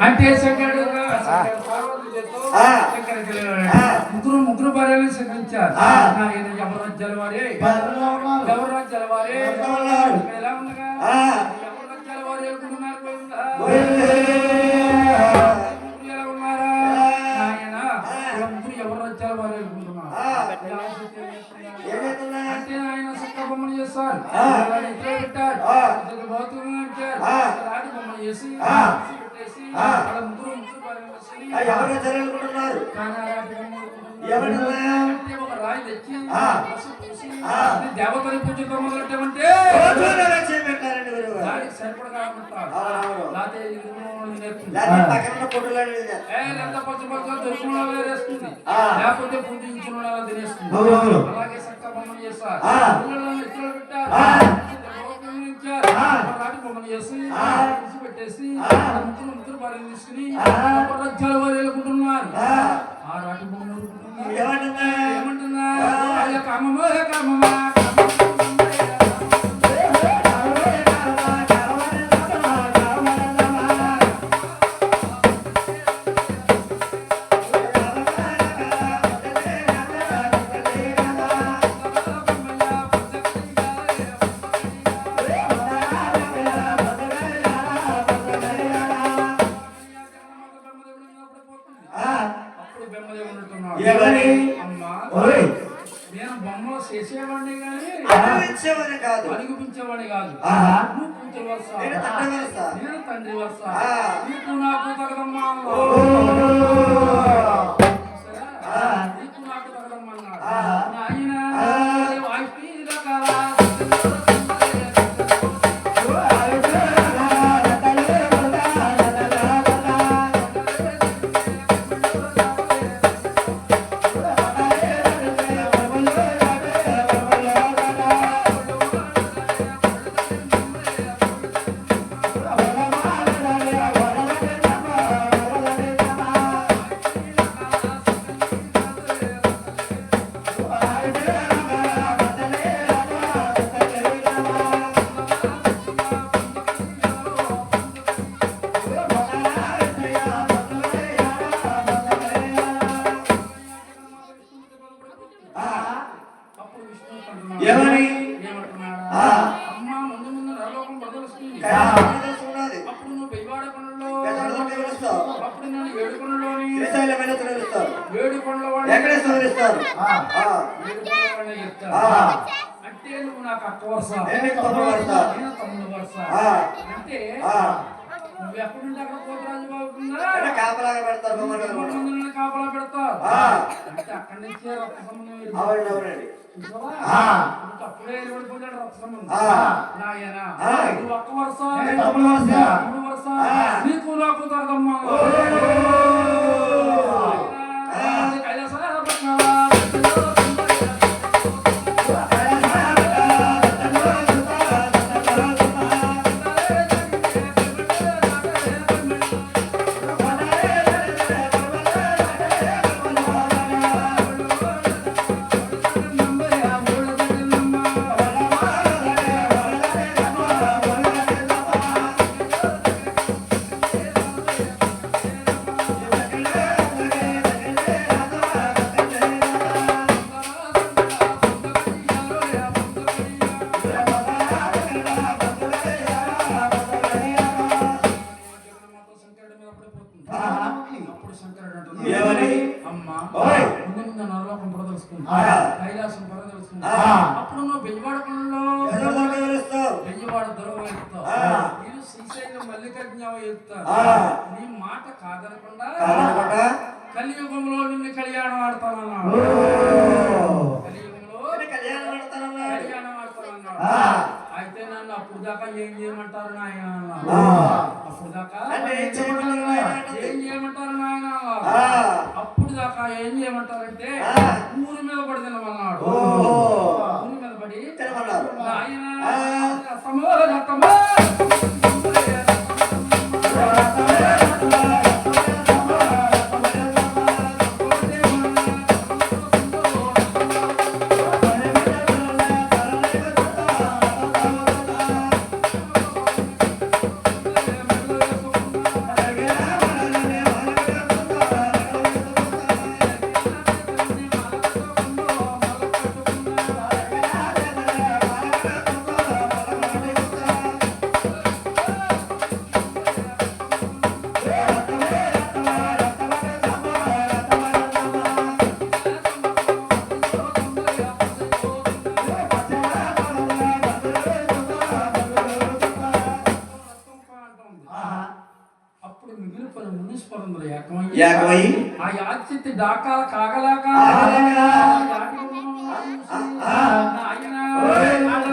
అంటే శంకరుడు. ముగ్గురు ముగ్గురు ఆ. ఆయన ఎవరు రాజ్యాల వారే ఎవరు ఉన్నారు? ఎవరు రాజ్యాల వారే ఎవరు ఉన్నారు? ఇక్కడ ఎలా ఉండగా ఆ. ఎవరు రాజ్యాల వారు ఎదుర్కొంటున్నారు గోవిందా? గోవిందా. ముగ్గురు ఎలా ఉన్నారా ఆయన ఇలా ముగ్గురు ఎవరు రాజ్యాల వారు ఎదుర్కొంటున్నారు ఆ. ఇలా ఆలోచిస్తే ఏం చేస్తున్నారు? ఏమైతుందా? అంటే ఆయన సక్క బొమ్మలు చేస్తారు బొమ్మలు చేసి ఎవరు. ఇది దేవతని పూజతో మొదలెట్టామంటే పక్కన ఏ, లేకపోతే పూజించిన తినేస్తుంది. అలాగే చక్క బొమ్మలు చేస్తారు. పెట్టారు. చేసి పెట్టేసి. ముగ్గురు ముగ్గురు ఆ. రాజ్యాల వారు వెళ్ళుకుంటున్నారు. ఆ రాటి ఓయ్. నేను బొమ్మలు చేసేవాడిని కానీ కాదు. అనిపించేవాడిని కాదు. నువ్వు కూతురు వరుస. నేను తండ్రి వరుస. నేను తండ్రి వరుస. ఆ. నీకు నాకు తగదమ్మా ఏమని? అమ్మ ముందు ముందు నరలోకం బదలుస్తుంది ఉన్నది అప్పుడు నువ్వు బెయ్యవాడ కొండలో. అప్పుడు నన్ను ఏడు కొండలోని శ్రీశైలమైన పిలుస్తారు ఏడు కొండల వెంకటేశ్వర పిలుస్తారు ఆ. ఏడు కొండల వాడిని చెప్తాను. ఆ. అంటే నువ్వు నాకు అక్క వరుస నేను నీకు తమ్ముడు వరుస. నేను తమ్ముడు వరుస ఆ. అంటే ఆ. నువ్వు ఎక్కడుంటే అక్కడ పోతరాజు బాగుందా అంటే కాపలాగా పెడతారు పెడతావు ఆ. అంటే అక్కడి నుంచే రక్త సంబంధం అప్పుడే రక్త సంబంధం. నాయనా, వరుస, వరుస. ఆ. కైలాసం పొరదలుచుకుంది ఆ. అప్పుడు నువ్వు దొరవ ఎత్తావు ఆ. నేను శ్రీశైలం ఎత్తాను ఆ. నీ మాట కాదనకుండా? కలియుగంలో నిన్ను కళ్యాణం ఆడతానన్నాడు ఓ. కలియుగంలో కళ్యాణం ఆడతానన్నాడు. కళ్యాణం ఆడతానన్నాడు. అయితే నన్ను అప్పుడు దాకా ఏం చేయమంటారు నాయన. అప్పుడు దాకా ఏం చేయమంటారు నాయన ఏకమై ఆ యాచిత్తి డాకాల కాగలాక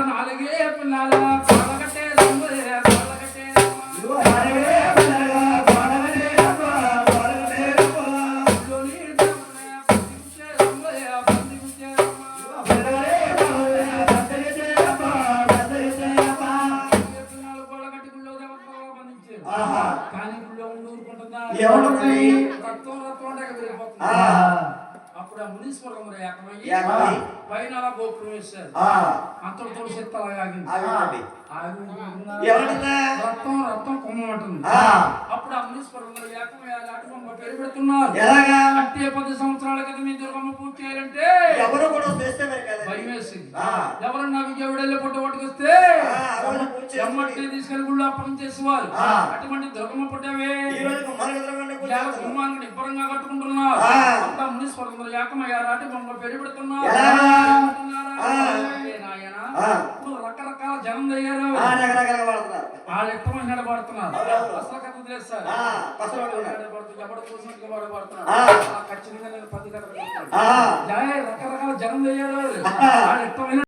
నాలుగే పిల్లల కాలగట్టే కాలగట్టే? ఏమంటుంది? అప్పుడు ఆ మునీశ్వరం ఏకమయ్యి ఏకమై. పైన అలా గోపురం వేశారు అంతటితో అలా ఆగింది? రక్తం రక్తం కొమ్మంటుంది ఆ. అప్పుడు ఆ మునీశ్వరం ఎలాగా? అంటే పది సంవత్సరాల క్రితం మీ దుర్గమ్మ పూజ చేయాలంటే. ఎవరు కూడా చేస్తే భయం వేసింది. పుట్ట పట్టుకొస్తే గుళ్ళు చేసేవారు. అటువంటి దుర్గమ్మ పుట్టవే. కుమ్మాన్ని నిబ్బరంగా కట్టుకుంటున్నారు. ఆ. అప్పుడు మునీశ్వరంలో ఏకమయ్య నాటి బొమ్మ పేరు పెడుతున్నారు. రకరకాల జనం అయ్యారు. వాళ్ళు ఇష్టమైన నిలబడుతున్నారు. అసలు కథ అసలు పట్టుకున్నారు. ఎవడు చూసినట్టుగా వాడు పడుతున్నాడు ఖచ్చితంగా నేను పది కథ ఆ. రకరకాల జనం ఆ. వాళ్ళు ఇష్టమైన